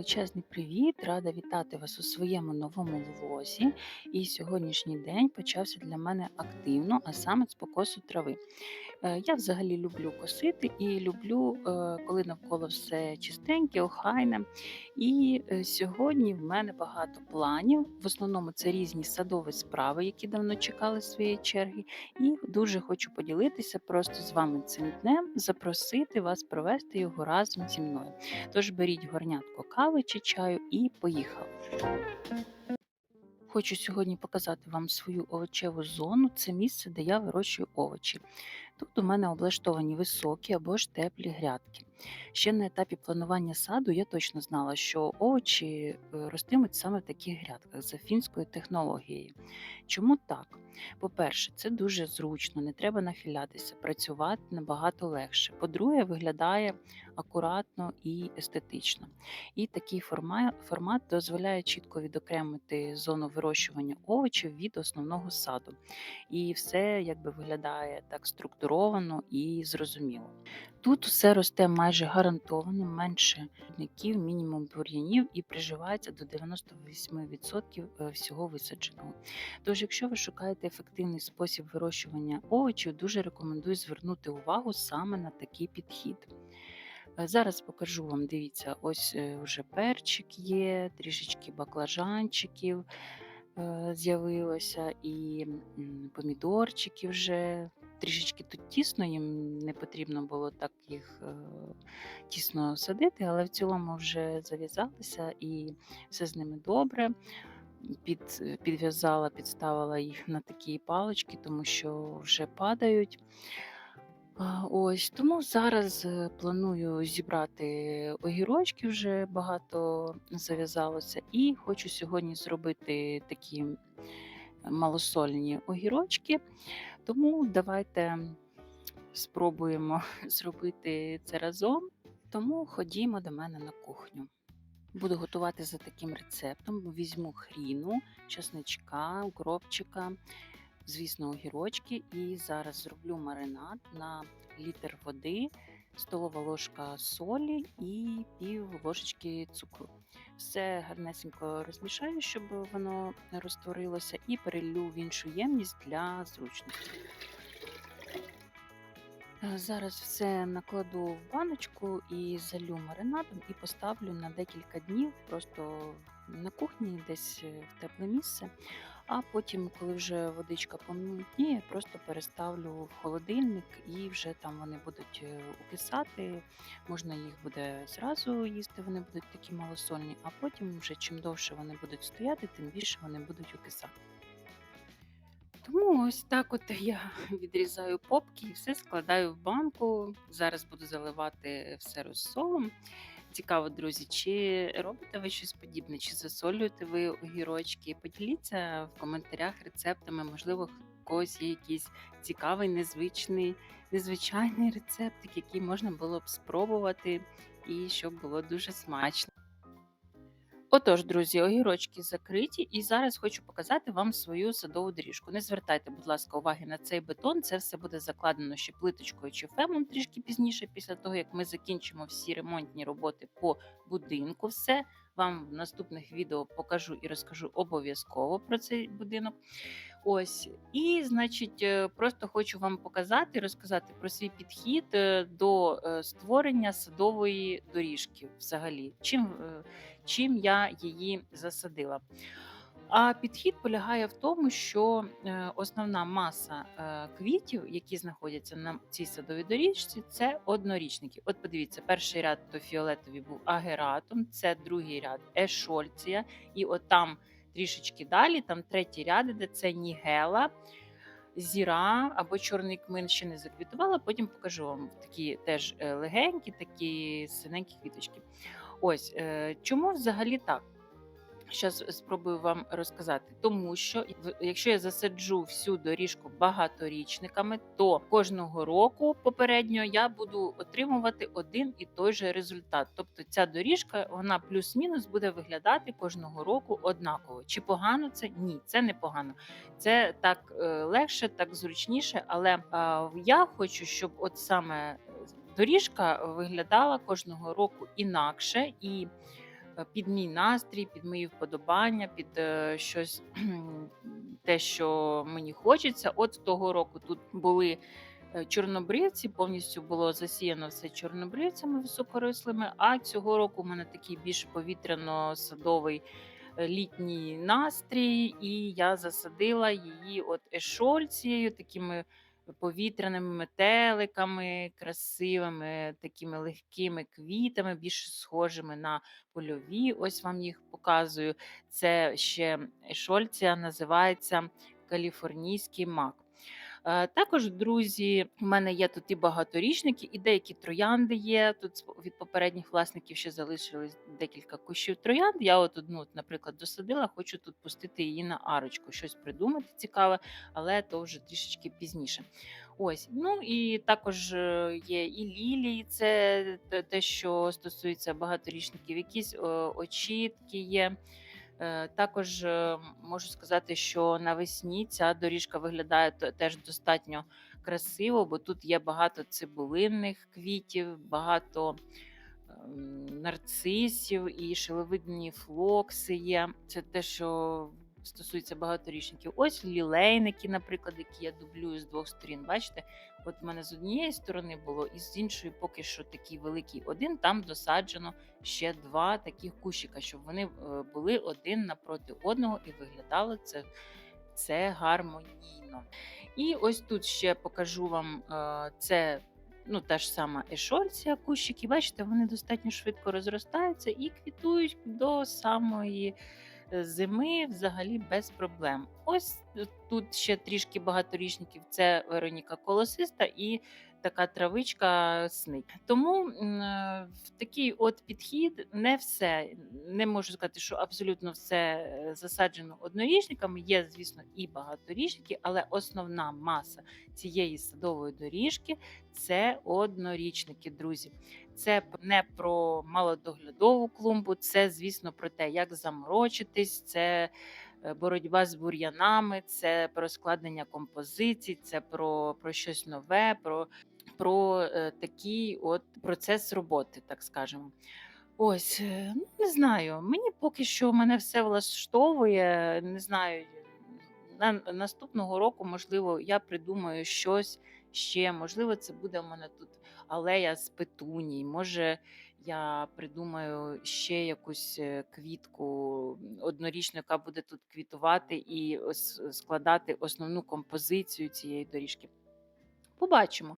величезний привіт! Рада вітати вас у своєму новому влозі. І сьогоднішній день почався для мене активно, а саме з покосу трави. Е, Я взагалі люблю косити і люблю, е, коли навколо все чистеньке, охайне. І е, сьогодні в мене багато планів. В основному це різні садові справи, які давно чекали своєї черги. І дуже хочу поділитися просто з вами цим днем, запросити вас провести його разом зі мною. Тож беріть горнятко кави чи чаю і поїхали. Хочу сьогодні показати вам свою овочеву зону. Це місце, де я вирощую овочі. Тут у мене облаштовані високі або ж теплі грядки. Ще на етапі планування саду я точно знала, що овочі е, ростимуть саме в таких грядках за фінською технологією. Чому так? По-перше, це дуже зручно, не треба нахилятися, працювати набагато легше. По-друге, виглядає акуратно і естетично. І такий формат, дозволяє чітко відокремити зону вирощування овочів від основного саду. І все якби виглядає так структуровано і зрозуміло. Тут все росте майже гарантовано, менше шкідників, мінімум бур'янів і приживається до 98% е, всього висадженого. Тож, якщо ви шукаєте ефективний спосіб вирощування овочів, дуже рекомендую звернути увагу саме на такий підхід. Е, Зараз покажу вам, дивіться, ось е, вже перчик є, трішечки баклажанчиків з'явилося, і помідорчики вже. Трішечки тут тісно, їм не потрібно було так їх е, тісно садити, але в цілому вже зав'язалися і все з ними добре. Під, підв'язала, підставила їх на такі палички, тому що вже падають. Ось тому зараз е, планую зібрати огірочки, вже багато зав'язалося, і хочу сьогодні зробити такі малосольні огірочки. Тому давайте спробуємо зробити це разом. Тому ходімо до мене на кухню. Буду готувати за таким рецептом. Візьму хріну, чесничка, укропчика, звісно, огірочки. І зараз зроблю маринад на літр води, столова ложка солі і пів ложечки цукру. Все гарнесенько розмішаю, щоб воно розтворилося, і перелю в іншу ємність для зручності. Е, Зараз все накладу в баночку і залю маринадом і поставлю на декілька днів просто на кухні, десь е, в тепле місце. А потім, коли вже водичка помутніє, просто переставлю в холодильник і вже там вони будуть е, укисати. Можна їх буде зразу їсти, вони будуть такі малосольні, а потім, вже чим довше вони будуть стояти, тим більше вони будуть укисати. Тому ось так от я відрізаю попки і все складаю в банку. Зараз буду заливати все розсолом. Цікаво, друзі, чи робите ви щось подібне, чи засолюєте ви огірочки? Поділіться в коментарях рецептами. Можливо, когось є якийсь цікавий, незвичний, незвичайний рецептик, який можна було б спробувати, і щоб було дуже смачно. Отож, друзі, огірочки закриті, і зараз хочу показати вам свою садову доріжку. Не звертайте, будь ласка, уваги на цей бетон. Це все буде закладено ще плиточкою чи фемом трішки пізніше, після того як ми закінчимо всі ремонтні роботи по будинку. Все вам в наступних відео покажу і розкажу обов'язково про цей будинок. Ось, і значить, е, просто хочу вам показати, розказати про свій підхід е, до е, створення садової доріжки взагалі. Чим, чим я її засадила. А підхід полягає в тому, що основна маса квітів, які знаходяться на цій садовій доріжці, це однорічники. От подивіться, перший ряд то фіолетовий був агератом, це другий ряд ешольція, і от там трішечки далі, там третій ряд, де це нігела. Зіра або чорний кмин ще не заквітувала. Потім покажу вам такі теж е, легенькі, такі синенькі квіточки. Ось е, чому взагалі так? Зараз спробую вам розказати, тому що якщо я засаджу всю доріжку багаторічниками, то кожного року попередньо я буду отримувати один і той же результат. Тобто ця доріжка вона плюс-мінус буде виглядати кожного року однаково. Чи погано це? Ні, це не погано. Це так е, легше, так зручніше. Але я хочу, щоб от саме е, доріжка виглядала кожного року інакше і під мій настрій, під мої вподобання, під е, щось те, що мені хочеться. От того року тут були е, чорнобривці, повністю було засіяно все чорнобривцями високорослими. А цього року у мене такий більш повітряно-садовий е, літній настрій, і я засадила її от ешольцією, такими повітряними метеликами, красивими, такими легкими квітами, більш схожими на польові. Ось вам їх показую. Це ще шольця називається каліфорнійський мак. Е, Також, друзі, у мене є тут і багаторічники, і деякі троянди є. Тут від попередніх власників ще залишилось декілька кущів троянд. Я от одну, наприклад, досадила, хочу тут пустити її на арочку, щось придумати цікаве, але то вже трішечки пізніше. Ось, ну і також е, є і лілії, це те- те, що стосується багаторічників, якісь е, очітки є. Е, Також е, можу сказати, що навесні ця доріжка виглядає теж достатньо красиво, бо тут є багато цибулинних квітів, багато ем, нарцисів і шиловидні флокси є. Це те, що стосується багаторічників. Ось лілейники, наприклад, які я дублюю з двох сторін. Бачите, от в мене з однієї сторони було, і з іншої поки що такий великий один. Там досаджено ще два таких кущика, щоб вони е, були один напроти одного і виглядало це, це гармонійно. І ось тут ще покажу вам е, це. Ну, та ж сама ешольція, кущики, бачите, вони достатньо швидко розростаються і квітують до самої зими взагалі без проблем. Ось тут ще трішки багаторічників. Це Вероніка Колосиста і така травичка сник. Тому е, в такий от підхід не все. Не можу сказати, що абсолютно все е, засаджено однорічниками. Є, звісно, і багаторічники, але основна маса цієї садової доріжки це однорічники, друзі. Це не про малодоглядову клумбу, це, звісно, про те, як заморочитись, це е, боротьба з бур'янами, це про складення композицій, це про, про щось нове, про, про е, такий от процес роботи, так скажемо. Ось, е, ну не знаю. Мені поки що мене все влаштовує. Не знаю. На наступного року, можливо, я придумаю щось ще. Можливо, це буде в мене тут алея з петуній. Може, я придумаю ще якусь е, квітку однорічну, яка буде тут квітувати і складати основну композицію цієї доріжки. Побачимо.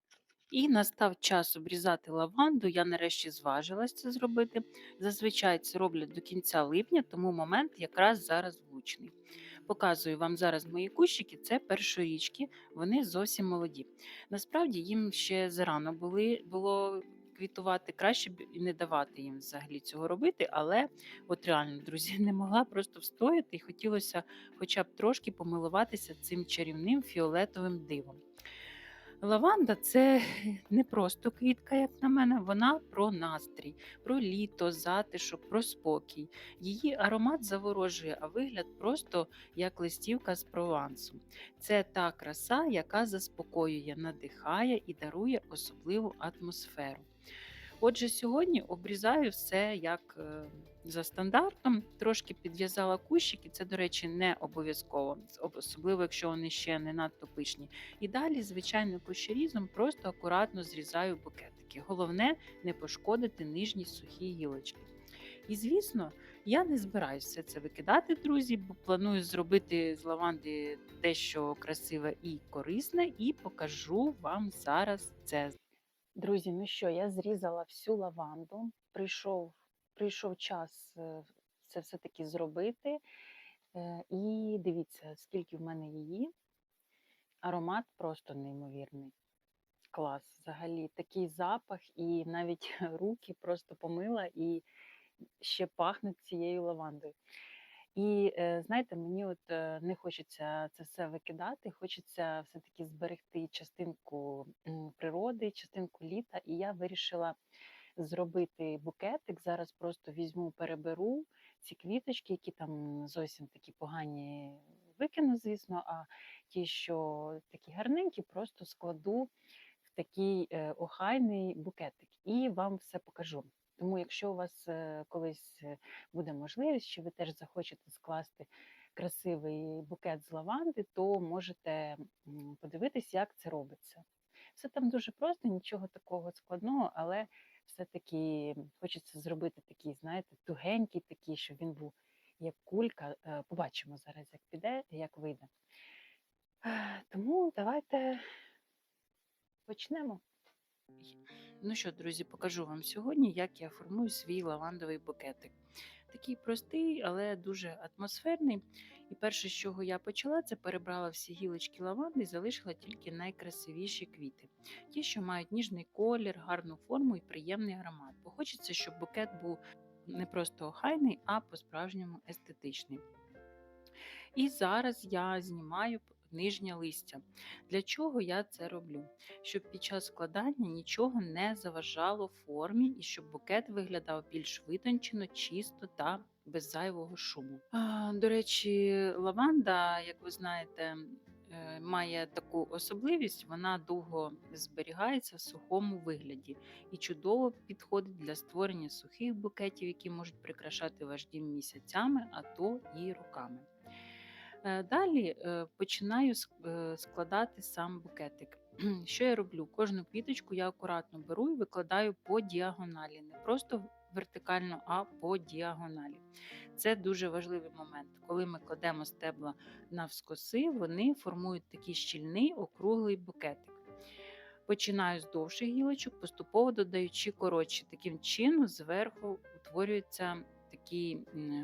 І настав час обрізати лаванду. Я нарешті зважилась це зробити. Зазвичай це роблять до кінця липня, тому момент якраз зараз влучний. Показую вам зараз мої кущики. Це першорічки, вони зовсім молоді. Насправді їм ще зарано були, було квітувати, краще б і не давати їм взагалі цього робити, але от реально, друзі, не могла просто встояти і хотілося хоча б трошки помилуватися цим чарівним фіолетовим дивом. Лаванда це не просто квітка, як на мене, вона про настрій, про літо, затишок, про спокій. Її аромат заворожує, а вигляд просто як листівка з провансу. Це та краса, яка заспокоює, надихає і дарує особливу атмосферу. Отже, сьогодні обрізаю все як е, за стандартом, трошки підв'язала кущики, це, до речі, не обов'язково, особливо якщо вони ще не надто пишні. І далі, звичайно, кущерізом просто акуратно зрізаю букетики. Головне не пошкодити нижні сухі гілочки. І звісно, я не збираюся все це викидати, друзі, бо планую зробити з лаванди дещо красиве і корисне, і покажу вам зараз це. Друзі, ну що, я зрізала всю лаванду. Прийшов, прийшов час це все-таки зробити. Е, І дивіться, скільки в мене її. Аромат просто неймовірний. Клас. Взагалі такий запах, і навіть руки просто помила і ще пахнуть цією лавандою. І е, знаєте, мені от е, не хочеться це все викидати, хочеться все-таки зберегти частинку природи, частинку літа. І я вирішила зробити букетик. Зараз просто візьму, переберу ці квіточки, які там зовсім такі погані викину, звісно. А ті, що такі гарненькі, просто складу в такий е, охайний букетик і вам все покажу. Тому, якщо у вас е, колись е, буде можливість, що ви теж захочете скласти красивий букет з лаванди, то можете подивитись, як це робиться. Все там дуже просто, нічого такого складного, але все-таки хочеться зробити такий, знаєте, тугенький такий, щоб він був як кулька. Е, Побачимо зараз, як піде як вийде. Тому давайте почнемо. Ну що, друзі, покажу вам сьогодні, як я формую свій лавандовий букетик. Такий простий, але дуже атмосферний. І перше, з чого я почала, це перебрала всі гілочки лаванди і залишила тільки найкрасивіші квіти. Ті, що мають ніжний колір, гарну форму і приємний аромат. Бо хочеться, щоб букет був не просто охайний, а по-справжньому естетичний. І зараз я знімаю нижнє листя. Для чого я це роблю? Щоб під час складання нічого не заважало формі і щоб букет виглядав більш витончено, чисто та без зайвого шуму. До речі, лаванда, як ви знаєте, е, має таку особливість, вона довго зберігається в сухому вигляді і чудово підходить для створення сухих букетів, які можуть прикрашати ваш дім місяцями, а то і роками. Е, Далі е, починаю е, складати сам букетик. Що я роблю? Кожну квіточку я акуратно беру і викладаю по діагоналі, не просто вертикально, а по діагоналі. Це дуже важливий момент. Коли ми кладемо стебла навскоси, вони формують такий щільний округлий букетик. Починаю з довших гілочок, поступово додаючи коротші. Таким чином зверху утворюється такий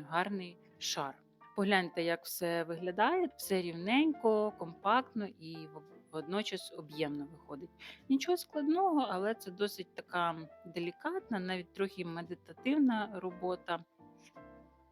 гарний шар. Погляньте, як все виглядає, все рівненько, компактно і водночас об'ємно виходить. Нічого складного, але це досить така делікатна, навіть трохи медитативна робота.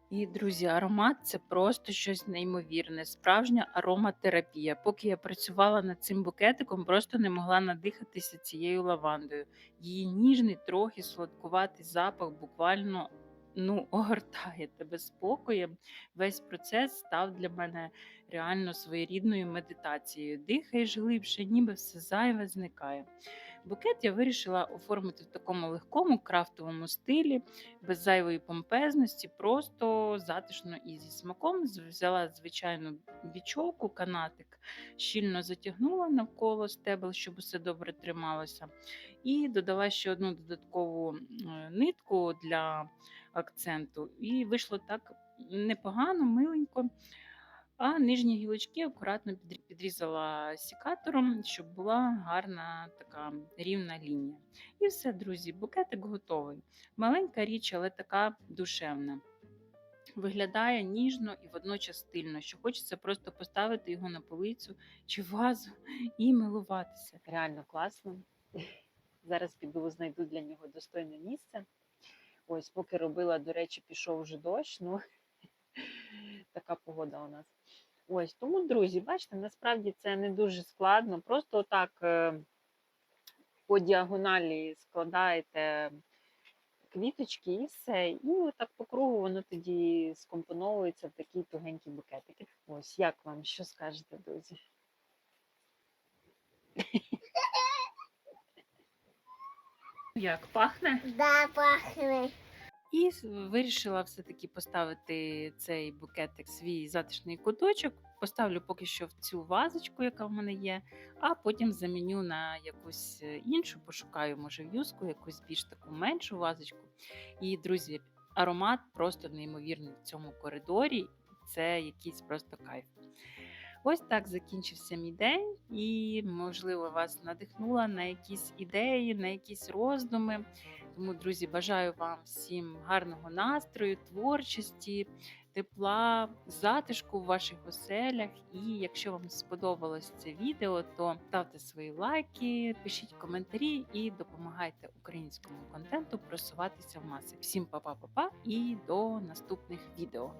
І, друзі, аромат це просто щось неймовірне, справжня ароматерапія. Поки я працювала над цим букетиком, просто не могла надихатися цією лавандою. Її ніжний, трохи сладкуватий запах буквально ну, огортає тебе спокоєм. Весь процес став для мене реально своєрідною медитацією. Дихаєш глибше, ніби все зайве зникає. Букет я вирішила оформити в такому легкому крафтовому стилі, без зайвої помпезності, просто затишно і зі смаком. Взяла звичайну бічовку, канатик, щільно затягнула навколо стебел, щоб усе добре трималося. І додала ще одну додаткову нитку для акценту. І вийшло так непогано, миленько. А нижні гілочки акуратно підрізала сікатором, щоб була гарна така рівна лінія. І все, друзі, букетик готовий. Маленька річ, але така душевна. Виглядає ніжно і водночас стильно, що хочеться просто поставити його на полицю чи вазу і милуватися. Реально класно. Зараз піду знайду для нього достойне місце. Ось, поки робила, до речі, пішов вже дощ. Ну, така погода у нас. Ось, тому, друзі, бачите, насправді це не дуже складно. Просто отак е, по діагоналі складаєте квіточки і все. І отак по кругу воно тоді скомпоновується в такий тугенький букетик. Ось, як вам, що скажете, друзі? Як пахне? Да, пахне. І вирішила все-таки поставити цей букетик, свій затишний куточок. Поставлю поки що в цю вазочку, яка в мене є, а потім заміню на якусь е, іншу, пошукаю, може, в'юзку, якусь більш таку меншу вазочку. І, друзі, аромат просто неймовірний в цьому коридорі. Це якийсь просто кайф. Ось так закінчився мій день, і, можливо, вас надихнула на якісь ідеї, на якісь роздуми. Тому, друзі, бажаю вам всім гарного настрою, творчості, тепла, затишку в ваших оселях. І якщо вам сподобалось це відео, то ставте свої лайки, пишіть коментарі і допомагайте українському контенту просуватися в маси. Всім па-па-па-па і до наступних відео.